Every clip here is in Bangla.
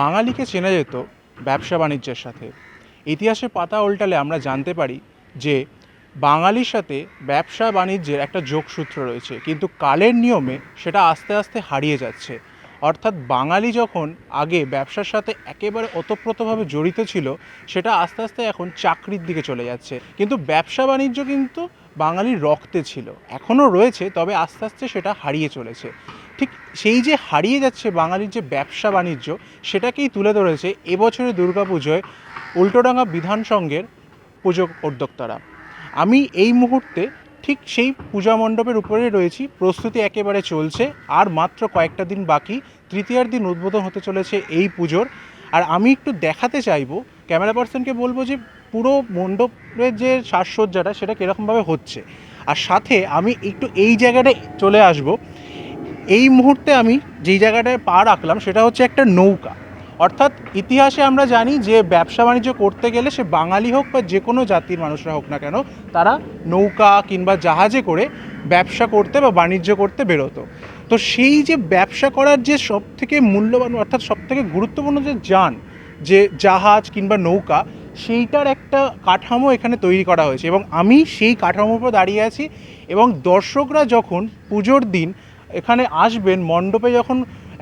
বাঙালিকে চেনা যেত ব্যবসা বাণিজ্যের সাথে। ইতিহাসের পাতা উল্টালে আমরা জানতে পারি যে বাঙালির সাথে ব্যবসা বাণিজ্যের একটা যোগসূত্র রয়েছে, কিন্তু কালের নিয়মে সেটা আস্তে আস্তে হারিয়ে যাচ্ছে। অর্থাৎ বাঙালি যখন আগে ব্যবসার সাথে একেবারে ওতপ্রোতভাবে জড়িত ছিল, সেটা আস্তে আস্তে এখন চাকরির দিকে চলে যাচ্ছে। কিন্তু ব্যবসা বাণিজ্য কিন্তু বাঙালির রক্তে ছিল। এখনও রয়েছে, তবে আস্তে আস্তে সেটা হারিয়ে চলেছে। ঠিক সেই যে হারিয়ে যাচ্ছে বাঙালির যে ব্যবসা বাণিজ্য, সেটাকেই তুলে ধরেছে এবছরের দুর্গাপুজোয় উল্টোডাঙ্গা বিধান সংঘের পুজো উদ্যোক্তারা। আমি এই মুহূর্তে ঠিক সেই পূজা মণ্ডপের উপরে রয়েছি, প্রস্তুতি একেবারে চলছে, আর মাত্র কয়েকটা দিন বাকি, তৃতীয়ার দিন উদ্বোধন হতে চলেছে এই পুজোর। আর আমি একটু দেখাতে চাইব, ক্যামেরা পার্সনকে বলব যে পুরো মণ্ডপের যে সাজসজ্জাটা, সেটা কীরকমভাবে হচ্ছে। আর সাথে আমি একটু এই জায়গাটায় চলে আসব এই মুহূর্তে আমি যেই জায়গাটায় পা রাখলাম সেটা হচ্ছে একটা নৌকা। অর্থাৎ ইতিহাসে আমরা জানি যে ব্যবসা বাণিজ্য করতে গেলে সে বাঙালি হোক বা যে কোনো জাতির মানুষরা হোক না কেন, তারা নৌকা কিংবা জাহাজে করে ব্যবসা করতে বা বাণিজ্য করতে বেরোতো। তো সেই যে ব্যবসা করার যে সব থেকে মূল্যবান অর্থাৎ সব থেকে গুরুত্বপূর্ণ যে যান, যে জাহাজ কিংবা নৌকা, সেইটার একটা কাঠামো এখানে তৈরি করা হয়েছে এবং আমি সেই কাঠামোর উপর দাঁড়িয়ে আছি এবং দর্শকরা যখন পুজোর দিন এখানে আসবেন, মণ্ডপে যখন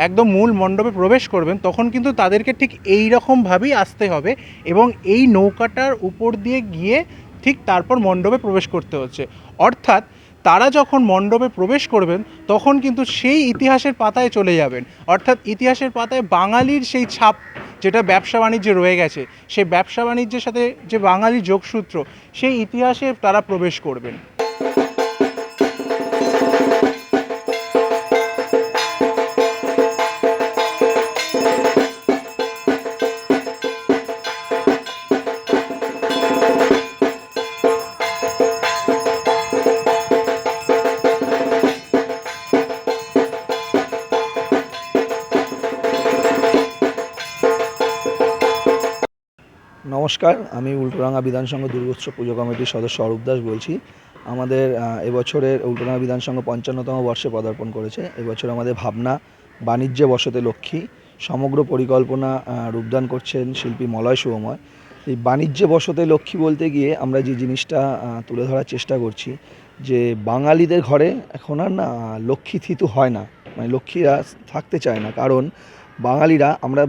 একদম মূল মণ্ডপে প্রবেশ করবেন, তখন কিন্তু তাদেরকে ঠিক এই রকমভাবেই আসতে হবে এবং এই নৌকাটার উপর দিয়ে গিয়ে ঠিক তারপর মণ্ডপে প্রবেশ করতে হচ্ছে। অর্থাৎ তারা যখন মণ্ডপে প্রবেশ করবেন, তখন কিন্তু সেই ইতিহাসের পাতায় চলে যাবেন। অর্থাৎ ইতিহাসের পাতায় বাঙালির সেই ছাপ, যেটা ব্যবসা বাণিজ্যে রয়ে গেছে, সেই ব্যবসা বাণিজ্যের সাথে যে বাঙালি যোগসূত্র, সেই ইতিহাসে তারা প্রবেশ করবেন। নমস্কার, আমি উল্টোডাঙ্গা বিধানসংঘ দুর্গোৎসব পুজো কমিটির সদস্য অরূপ দাস বলছি। আমাদের এবছরের উল্টোডাঙ্গা বিধানসংঘ পঞ্চান্নতম বর্ষে পদার্পণ করেছে। এবছর আমাদের ভাবনা বাণিজ্যে বসতে লক্ষ্মী। সমগ্র পরিকল্পনা রূপদান করছেন শিল্পী মলয় শুভময়। এই বাণিজ্যে বসতে লক্ষ্মী বলতে গিয়ে আমরা যে জিনিসটা তুলে ধরার চেষ্টা করছি, যে বাঙালিদের ঘরে এখন আর না লক্ষ্মী থিতু হয় না। মানে লক্ষ্মীরা থাকতে চায় না। কারণ বাঙালিরা আমরা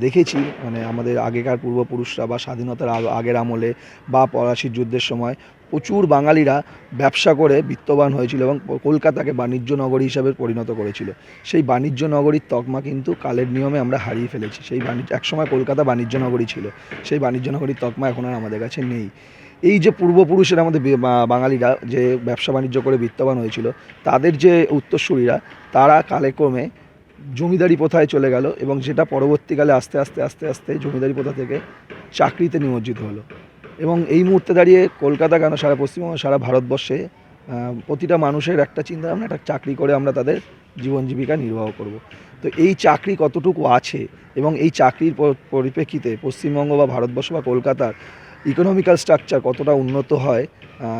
দেখেছি মানে আমাদের আগেকার পূর্বপুরুষরা বা স্বাধীনতার আগের আমলে বা পলাশির যুদ্ধের সময় প্রচুর বাঙালিরা ব্যবসা করে বিত্তবান হয়েছিল এবং কলকাতাকে বাণিজ্য নগরী হিসাবে পরিণত করেছিল। সেই বাণিজ্য নগরীর তকমা কিন্তু কালের নিয়মে আমরা হারিয়ে ফেলেছি। সেই বাণিজ্য, একসময় কলকাতা বাণিজ্য নগরী ছিল। সেই বাণিজ্য নগরীর তকমা এখন আর আমাদের কাছে নেই। এই যে পূর্বপুরুষের আমাদের বাঙালিরা যে ব্যবসা বাণিজ্য করে বিত্তবান হয়েছিল, তাদের যে উত্তরসূরিরা, তারা কালেক্রমে জমিদারি প্রথায় চলে গেল এবং যেটা পরবর্তীকালে আস্তে আস্তে আস্তে আস্তে জমিদারি প্রথা থেকে চাকরিতে নিমজ্জিত হলো। এবং এই মুহূর্তে দাঁড়িয়ে কলকাতা কেন সারা পশ্চিমবঙ্গ, সারা ভারতবর্ষে প্রতিটা মানুষের একটা চিন্তা ভাবনা, একটা চাকরি করে আমরা তাদের জীবন জীবিকা নির্বাহ করব। তো এই চাকরি কতটুকু আছে এবং এই চাকরির পরিপ্রেক্ষিতে পশ্চিমবঙ্গ বা ভারতবর্ষ বা কলকাতার ইকোনমিক্যাল স্ট্রাকচার কতটা উন্নত হয়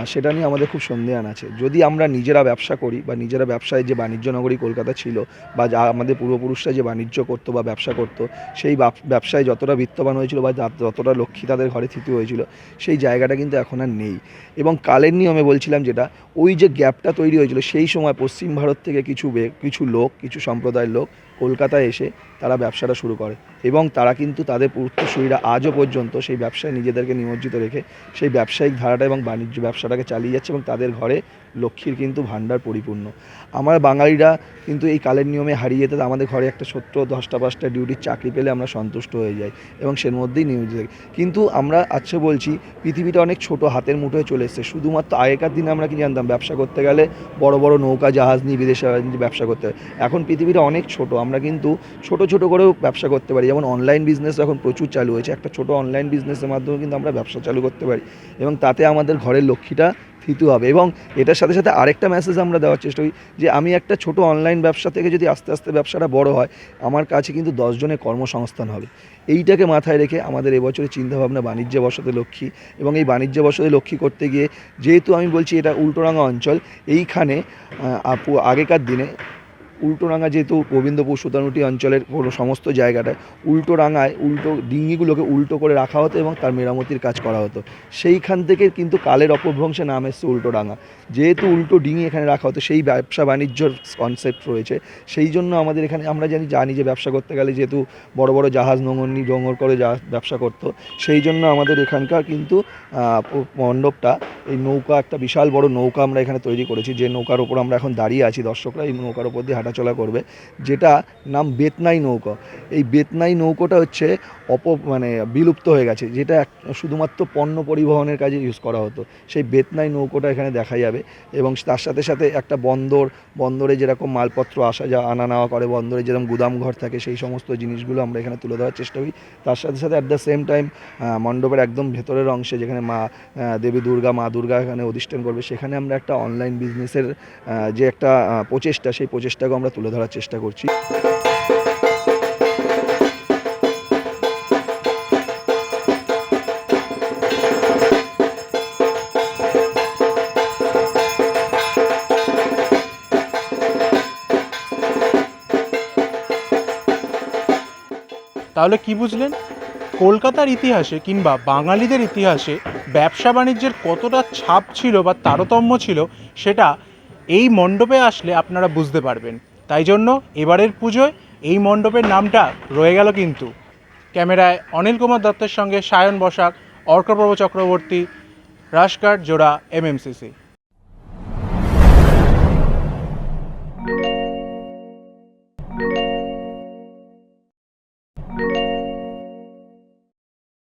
সেটা নিয়ে আমাদের খুব সন্দেহান আছে। যদি আমরা নিজেরা ব্যবসা করি বা নিজেরা ব্যবসায় যে বাণিজ্য নগরী কলকাতা ছিল বা যা আমাদের পূর্বপুরুষরা যে বাণিজ্য করতো বা ব্যবসা করতো, সেই ব্যবসায় যতটা বিত্তবান হয়েছিল বা যতটা লক্ষ্মী তাদের ঘরে থিতু হয়েছিল, সেই জায়গাটা কিন্তু এখন আর নেই। এবং কালের নিয়মে বলছিলাম যেটা, ওই যে গ্যাপটা তৈরি হয়েছিল, সেই সময় পশ্চিম ভারত থেকে কিছু কিছু লোক, কিছু সম্প্রদায়ের লোক কলকাতায় এসে তারা ব্যবসাটা শুরু করে। এবং তারা কিন্তু তাদের উত্তরসূরিরা আজও পর্যন্ত সেই ব্যবসায় নিজেদেরকে নিমজ্জিত রেখে সেই ব্যবসায়িক ধারাটা এবং বাণিজ্য ব্যবসাটাকে চালিয়ে যাচ্ছে এবং তাদের ঘরে লক্ষ্মীর কিন্তু ভাণ্ডার পরিপূর্ণ। আমার বাঙালিরা কিন্তু এই কালের নিয়মে হারিয়ে যেতে, আমাদের ঘরে একটা ছোট্ট দশটা পাঁচটা ডিউটির চাকরি পেলে আমরা সন্তুষ্ট হয়ে যাই এবং সের মধ্যেই নিয়োজিত কিন্তু আমরা আজকে বলছি, পৃথিবীটা অনেক ছোট, হাতের মুঠোয় চলে এসেছে। শুধুমাত্র আগেকার দিনে আমরা কি জানতাম, ব্যবসা করতে গেলে বড় বড় নৌকা, জাহাজ নিয়ে বিদেশে ব্যবসা করতে হয়। এখন পৃথিবীটা অনেক ছোট, আমরা কিন্তু ছোট ছোট করেও ব্যবসা করতে পারি। যেমন অনলাইন বিজনেস এখন প্রচুর চালু হয়েছে, একটা ছোট অনলাইন বিজনেসের মাধ্যমে কিন্তু আমরা ব্যবসা চালু করতে পারি। এবং তাতে আমাদের ঘরের লক্ষ্মীটা থিতু হবে। এবং এটার সাথে সাথে আরেকটা মেসেজ আমরা দেওয়ার চেষ্টা করি যে, আমি একটা ছোট অনলাইন ব্যবসা থেকে যদি আস্তে আস্তে ব্যবসাটা বড় হয়, আমার কাছে কিন্তু দশজনের কর্মসংস্থান হবে। এইটাকে মাথায় রেখে আমাদের এবছরের চিন্তাভাবনা বাণিজ্য বসতে লক্ষ্মী এবং এই বাণিজ্য বসতে লক্ষ্মী করতে গিয়ে, যেহেতু আমি বলছি এটা উল্টোরাঙা অঞ্চল, এইখানে আগেকার দিনে উল্টোরাঙা যেহেতু গোবিন্দপুর সুতানুটি অঞ্চলের পুরো সমস্ত জায়গাটায়, উল্টোরাঙায় উল্টো ডিঙিগুলোকে উল্টো করে রাখা হতো এবং তার মেরামতির কাজ করা হতো। সেইখান থেকে কিন্তু কালের অপভ্রংশে নাম এসছে উল্টোরাঙা। যেহেতু উল্টো ডিঙি এখানে রাখা হতো, সেই ব্যবসা বাণিজ্যর কনসেপ্ট রয়েছে। সেই জন্য আমাদের এখানে, আমরা জানি জানি যে ব্যবসা করতে গেলে যেহেতু বড় বড় জাহাজ নোঙর ডোঙর করে ব্যবসা করতো। সেই জন্য আমাদের এখানকার কিন্তু মণ্ডপটা, এই নৌকা একটা বিশাল বড় নৌকা আমরা এখানে তৈরি করেছি। যে নৌকার ওপর আমরা এখন দাঁড়িয়ে আছি দর্শকরা, এই নৌকার ওপর দিয়ে হাঁটাচলা করবে, যেটা নাম বেতনাই নৌকা। এই বেতনাই নৌকোটা হচ্ছে অপ মানে বিলুপ্ত হয়ে গেছে, যেটা শুধুমাত্র পণ্য পরিবহনের কাজে ইউজ করা হতো। সেই বেতনাই নৌকোটা এখানে দেখা যাবে এবং তার সাথে সাথে একটা বন্দর, বন্দরে যেরকম মালপত্র আসা যা, আনা নেওয়া করে, বন্দরে যেরকম গুদাম ঘর থাকে, সেই সমস্ত জিনিসগুলো আমরা এখানে তুলে ধরার চেষ্টা করি। তার সাথে সাথে অ্যাট দ্য সেম টাইম মণ্ডপের একদম ভেতরের অংশে যেখানে মা দেবী দুর্গা, মা দুর্গা এখানে অধিষ্ঠান করবে, সেখানে আমরা একটা অনলাইন বিজনেসের যে একটা প্রচেষ্টা, সেই প্রচেষ্টাকে আমরা তুলে ধরার চেষ্টা করছি। তাহলে কি বুঝলেন? কলকাতার ইতিহাসে কিংবা বাঙালিদের ইতিহাসে ব্যবসা বাণিজ্যের কতটা ছাপ ছিল বা তারতম্য ছিল সেটা এই মণ্ডপে আসলে আপনারা বুঝতে পারবেন। তাই জন্য এবারের পুজোয় এই মণ্ডপের নামটা রয়ে গেল কিন্তু। ক্যামেরায় অনিল কুমার দত্তের সঙ্গে সায়ন বসাক, অর্কপ্রভ চক্রবর্তী রাশকার জোড়া এমএমসিসি